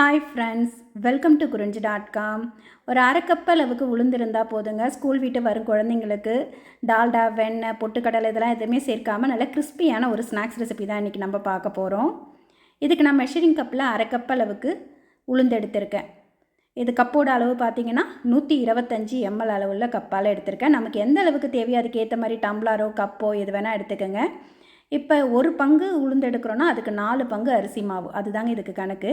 Hi friends welcome to Kurinji dot com ஒரு அரை அளவுக்கு உளுந்திருந்தால் போதுங்க. ஸ்கூல் வீட்டு வரும் குழந்தைங்களுக்கு டால்டா வெண்ணெய் பொட்டுக்கடலை இதெல்லாம் எதுவுமே சேர்க்காமல் நல்ல கிறிஸ்பியான ஒரு ஸ்நாக்ஸ் ரெசிபி தான் இன்றைக்கி நம்ம பார்க்க போகிறோம் இதுக்கு நான் மெஷரிங் கப்பில் அரை அளவுக்கு உளுந்து எடுத்திருக்கேன். இது கப்போட அளவு பார்த்தீங்கன்னா நூற்றி இருபத்தஞ்சி எம்எல் அளவுள்ள கப்பால் எடுத்திருக்கேன். நமக்கு எந்த அளவுக்கு தேவையோ அதுக்கேற்ற மாதிரி டம்ளாரோ கப்போ எது வேணால் எடுத்துக்கோங்க. இப்போ ஒரு பங்கு உளுந்து எடுக்கிறோன்னா அதுக்கு நாலு பங்கு அரிசி மாவு. அதுதாங்க இதுக்கு கணக்கு.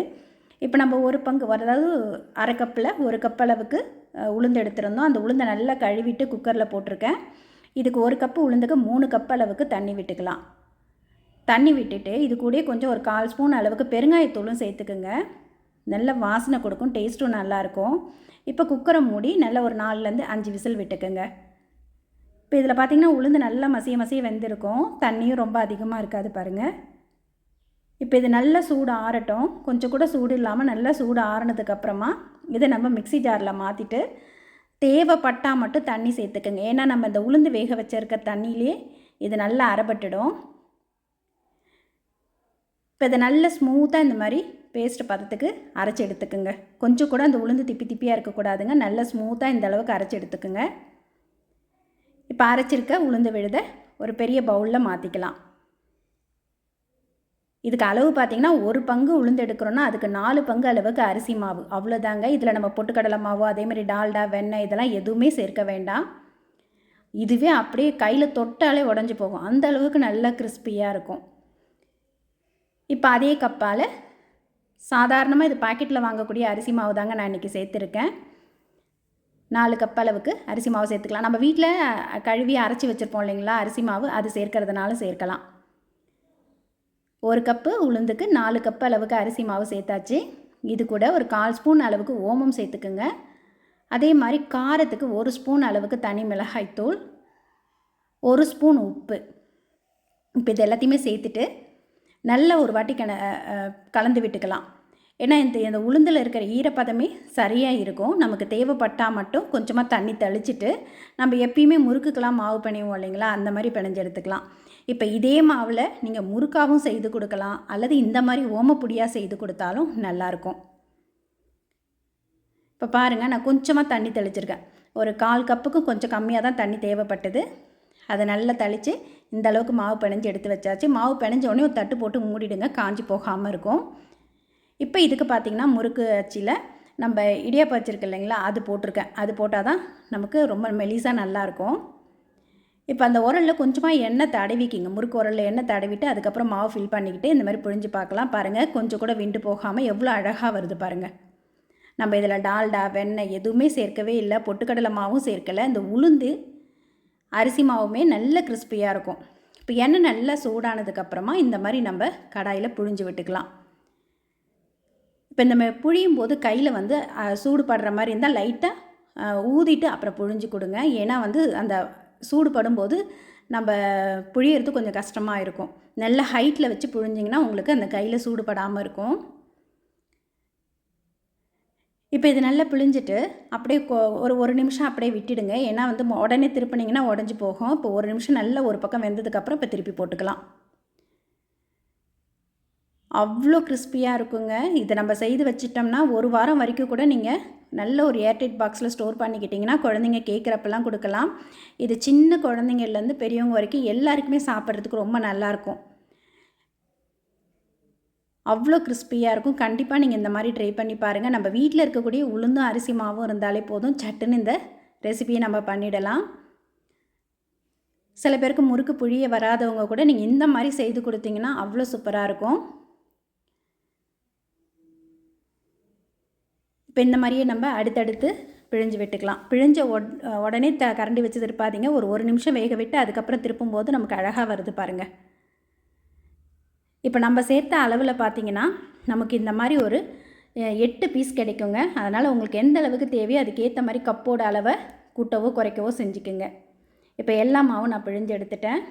இப்போ நம்ம ஒரு பங்கு அதாவது அரை கப்பில் ஒரு கப் அளவுக்கு உளுந்து எடுத்திருந்தோம். அந்த உளுந்தை நல்லா கழுவிட்டு குக்கரில் போட்டிருக்கேன். இதுக்கு ஒரு கப்பு உளுந்துக்கு மூணு கப் அளவுக்கு தண்ணி விட்டுக்கலாம். தண்ணி விட்டுட்டு இது கூடயே கொஞ்சம் ஒரு கால் ஸ்பூன் அளவுக்கு பெருங்காயத்தூளும் சேர்த்துக்குங்க. நல்ல வாசனை கொடுக்கும் டேஸ்ட்டும் நல்லாயிருக்கும் இப்போ குக்கரை மூடி நல்ல ஒரு நாலுலேருந்து அஞ்சு விசில் விட்டுக்குங்க. இப்போ இதில் பார்த்தீங்கன்னா உளுந்து நல்லா மசிய மசிய வெந்திருக்கும். தண்ணியும் ரொம்ப அதிகமாக இருக்காது பாருங்கள் இப்போ இது நல்லா சூடு ஆறட்டும். கொஞ்சம் கூட சூடு இல்லாமல் நல்லா சூடு ஆறுனதுக்கப்புறமா இதை நம்ம மிக்ஸி ஜாரில் மாற்றிட்டு தேவைப்பட்டால் மட்டும் தண்ணி சேர்த்துக்கோங்க. ஏன்னா நம்ம இந்த உளுந்து வேக வச்சிருக்க தண்ணியிலே இது நல்லா அரைபட்டுடும். இப்போ இதை நல்ல ஸ்மூத்தாக இந்த மாதிரி பேஸ்ட் பதத்துக்கு அரைச்சி எடுத்துக்குங்க. கொஞ்சம் கூட அந்த உளுந்து திப்பி திப்பியாக இருக்கக்கூடாதுங்க. நல்ல ஸ்மூத்தாக இந்த அளவுக்கு அரைச்சி எடுத்துக்குங்க. இப்போ அரைச்சிருக்க உளுந்து விழுத ஒரு பெரிய பவுலில் மாற்றிக்கலாம் இதுக்கு அளவு பார்த்தீங்கன்னா ஒரு பங்கு உளுந்து எடுக்கிறோன்னா அதுக்கு நாலு பங்கு அளவுக்கு அரிசி மாவு. அவ்வளோதாங்க. இதில் நம்ம பொட்டுக்கடலை மாவு அதேமாதிரி டால்டா வெண்ணெய் இதெல்லாம் எதுவுமே சேர்க்க வேண்டாம். இதுவே அப்படியே கையில் தொட்டாலே உடஞ்சி போகும். அந்த அளவுக்கு நல்லா கிறிஸ்பியாக இருக்கும். இப்போ அதே கப்பால் சாதாரணமாக இது பாக்கெட்டில் வாங்கக்கூடிய அரிசி மாவு தாங்க நான் இன்றைக்கி சேர்த்துருக்கேன். நாலு கப் அளவுக்கு அரிசி மாவு சேர்த்துக்கலாம். நம்ம வீட்டில் கழுவி அரைச்சி வச்சுருப்போம் இல்லைங்களா? அரிசி மாவு அது சேர்க்கறதுனால சேர்க்கலாம். ஒரு கப்பு உளுந்துக்கு நாலு கப்பு அளவுக்கு அரிசி மாவு சேர்த்தாச்சு. இது கூட ஒரு கால் ஸ்பூன் அளவுக்கு ஓமம் சேர்த்துக்குங்க. அதே மாதிரி காரத்துக்கு ஒரு ஸ்பூன் அளவுக்கு தனி மிளகாய் தூள் ஒரு ஸ்பூன் உப்பு. இப்போ இது எல்லாத்தையுமே சேர்த்துட்டு நல்ல ஒரு வாட்டி கண கலந்து விட்டுக்கலாம். ஏன்னா இந்த இந்த உளுந்தில் இருக்கிற ஈரப்பதமே சரியாக இருக்கும். நமக்கு தேவைப்பட்டால் மட்டும் கொஞ்சமாக தண்ணி தெளிச்சிட்டு நம்ம எப்பயுமே முறுக்குக்கெலாம் மாவு பிணைவோம் இல்லைங்களா? அந்த மாதிரி பிணைஞ்சு எடுத்துக்கலாம். இப்போ இதே மாவில் நீங்கள் முறுக்காவும் செய்து கொடுக்கலாம் அல்லது இந்த மாதிரி ஓமப்பொடியாக செய்து கொடுத்தாலும் நல்லாயிருக்கும். இப்போ பாருங்கள் நான் கொஞ்சமாக தண்ணி தெளிச்சிருக்கேன். ஒரு கால் கப்புக்கும் கொஞ்சம் கம்மியாக தான் தண்ணி தேவைப்பட்டது. அதை நல்லா தெளித்து இந்த அளவுக்கு மாவு பிணைஞ்சு எடுத்து வச்சாச்சு. மாவு பிணைஞ்ச உடனே ஒரு தட்டு போட்டு மூடிடுங்க காஞ்சி போகாமல் இருக்கும். இப்போ இதுக்கு பார்த்தீங்கன்னா முறுக்கு அச்சியில் நம்ம இடியாப்பம் வச்சுருக்கு இல்லைங்களா அது போட்டிருக்கேன். அது போட்டால் தான் நமக்கு ரொம்ப மெலிசாக நல்லாயிருக்கும். இப்போ அந்த உரலில் கொஞ்சமாக எண்ணெய் தடவிக்கிங்க. முறுக்கு உரலில் எண்ணெய் தடவிட்டு அதுக்கப்புறம் மாவு ஃபில் பண்ணிக்கிட்டு இந்த மாதிரி புழிஞ்சு பார்க்கலாம். பாருங்கள் கொஞ்சம் கூட விண்டு போகாமல் எவ்வளோ அழகாக வருது பாருங்கள் நம்ம இதில் டால்டா வெண்ணெய் எதுவுமே சேர்க்கவே இல்லை. பொட்டுக்கடலை மாவும் சேர்க்கலை. இந்த உளுந்து அரிசி மாவுமே நல்ல கிறிஸ்பியாக இருக்கும். இப்போ எண்ணெய் நல்லா சூடானதுக்கப்புறமா இந்த மாதிரி நம்ம கடாயில் புழிஞ்சு விட்டுக்கலாம். இப்போ இந்த மாதிரி புழியும் போது கையில் வந்து சூடுபடுற மாதிரி இருந்தால் லைட்டாக ஊதிட்டு அப்புறம் புழிஞ்சு கொடுங்க. ஏன்னா வந்து அந்த சூடுபடும் போது நம்ம புழியறது கொஞ்சம் கஷ்டமாக இருக்கும். நல்ல ஹைட்டில் வச்சு புழிஞ்சிங்கன்னா உங்களுக்கு அந்த கையில் சூடுபடாமல் இருக்கும். இப்போ இது நல்லா பிழிஞ்சிட்டு அப்படியே கொ- ஒரு ஒரு நிமிஷம் அப்படியே விட்டுடுங்க. ஏன்னா வந்து உடனே திருப்பினீங்கன்னா உடஞ்சி போகும். இப்போ ஒரு நிமிஷம் நல்லா ஒரு பக்கம் வெந்ததுக்கப்புறம் இப்போ திருப்பி போட்டுக்கலாம். அவ்வளோ கிறிஸ்பியாக இருக்குங்க. இதை நம்ம செய்து வச்சிட்டோம்னா ஒரு வாரம் வரைக்கும் கூட நீங்கள் நல்ல ஒரு ஏர்டைட் பாக்ஸில் ஸ்டோர் பண்ணிக்கிட்டிங்கன்னா குழந்தைங்க கேட்குறப்பெல்லாம் கொடுக்கலாம். இது சின்ன குழந்தைங்கள்லேருந்து பெரியவங்க வரைக்கும் எல்லாருக்குமே சாப்பிட்றதுக்கு ரொம்ப நல்லாயிருக்கும். அவ்வளோ கிறிஸ்பியாக இருக்கும். கண்டிப்பாக நீங்கள் இந்த மாதிரி ட்ரை பண்ணி பாருங்கள் நம்ம வீட்டில் இருக்கக்கூடிய உளுந்தும் அரிசி மாவும் இருந்தாலே போதும். சட்டுன்னு இந்த ரெசிபியை நம்ம பண்ணிடலாம். சில பேருக்கு முறுக்கு புழிய வராதவங்க கூட நீங்கள் இந்த மாதிரி செய்து கொடுத்தீங்கன்னா அவ்வளோ சூப்பராக இருக்கும். இப்போ இந்த மாதிரியே நம்ம அடுத்தடுத்து பிழிஞ்சு விட்டுக்கலாம். பிழிஞ்ச உட் உடனே த கரண்டி வச்சு திருப்பாதீங்க. ஒரு ஒரு நிமிஷம் வேக விட்டு அதுக்கப்புறம் திருப்பும் போது நமக்கு அழகாக வருது பாருங்கள் இப்போ நம்ம சேர்த்த அளவில் பார்த்தீங்கன்னா நமக்கு இந்த மாதிரி ஒரு எட்டு பீஸ் கிடைக்குங்க. அதனால் உங்களுக்கு எந்த அளவுக்கு தேவையோ அதுக்கேற்ற மாதிரி கப்போட அளவை கூட்டவோ குறைக்கவோ செஞ்சுக்குங்க. இப்போ எல்லா மாவும் நான் பிழிஞ்சு எடுத்துட்டேன்.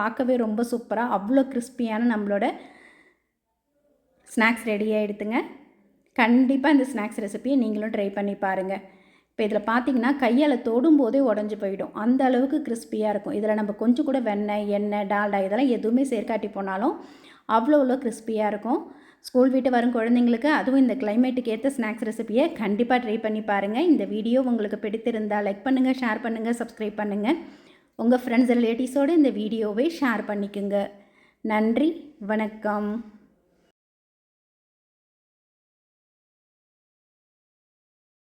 பார்க்கவே ரொம்ப சூப்பராக அவ்வளோ கிறிஸ்பியான நம்மளோட ஸ்நாக்ஸ் ரெடியாக எடுத்துங்க கண்டிப்பாக இந்த ஸ்நாக்ஸ் ரெசிப்பியை நீங்களும் ட்ரை பண்ணி பாருங்கள் இப்போ இதில் பார்த்தீங்கன்னா கையால் தொடும் போதே உடஞ்சி போயிடும். அந்த அளவுக்கு கிறிஸ்பியாக இருக்கும். இதில் நம்ம கொஞ்சம் கூட வெண்ணெய் எண்ணெய் டால்டா இதெல்லாம் எதுவுமே சேர்க்காட்டி போனாலும் அவ்வளோ அவ்வளோ கிறிஸ்பியாக இருக்கும். ஸ்கூல் வீட்டு வரும் குழந்தைங்களுக்கு அதுவும் இந்த கிளைமேட்டுக்கு ஏற்ற ஸ்நாக்ஸ் ரெசிபியை கண்டிப்பாக ட்ரை பண்ணி பாருங்கள் இந்த வீடியோ உங்களுக்கு பிடித்திருந்தால் லைக் பண்ணுங்கள் ஷேர் பண்ணுங்கள் சப்ஸ்கிரைப் பண்ணுங்கள் உங்கள் ஃப்ரெண்ட்ஸ் ரிலேட்டிவ்ஸோடு இந்த வீடியோவை ஷேர் பண்ணிக்கோங்க. நன்றி வணக்கம்.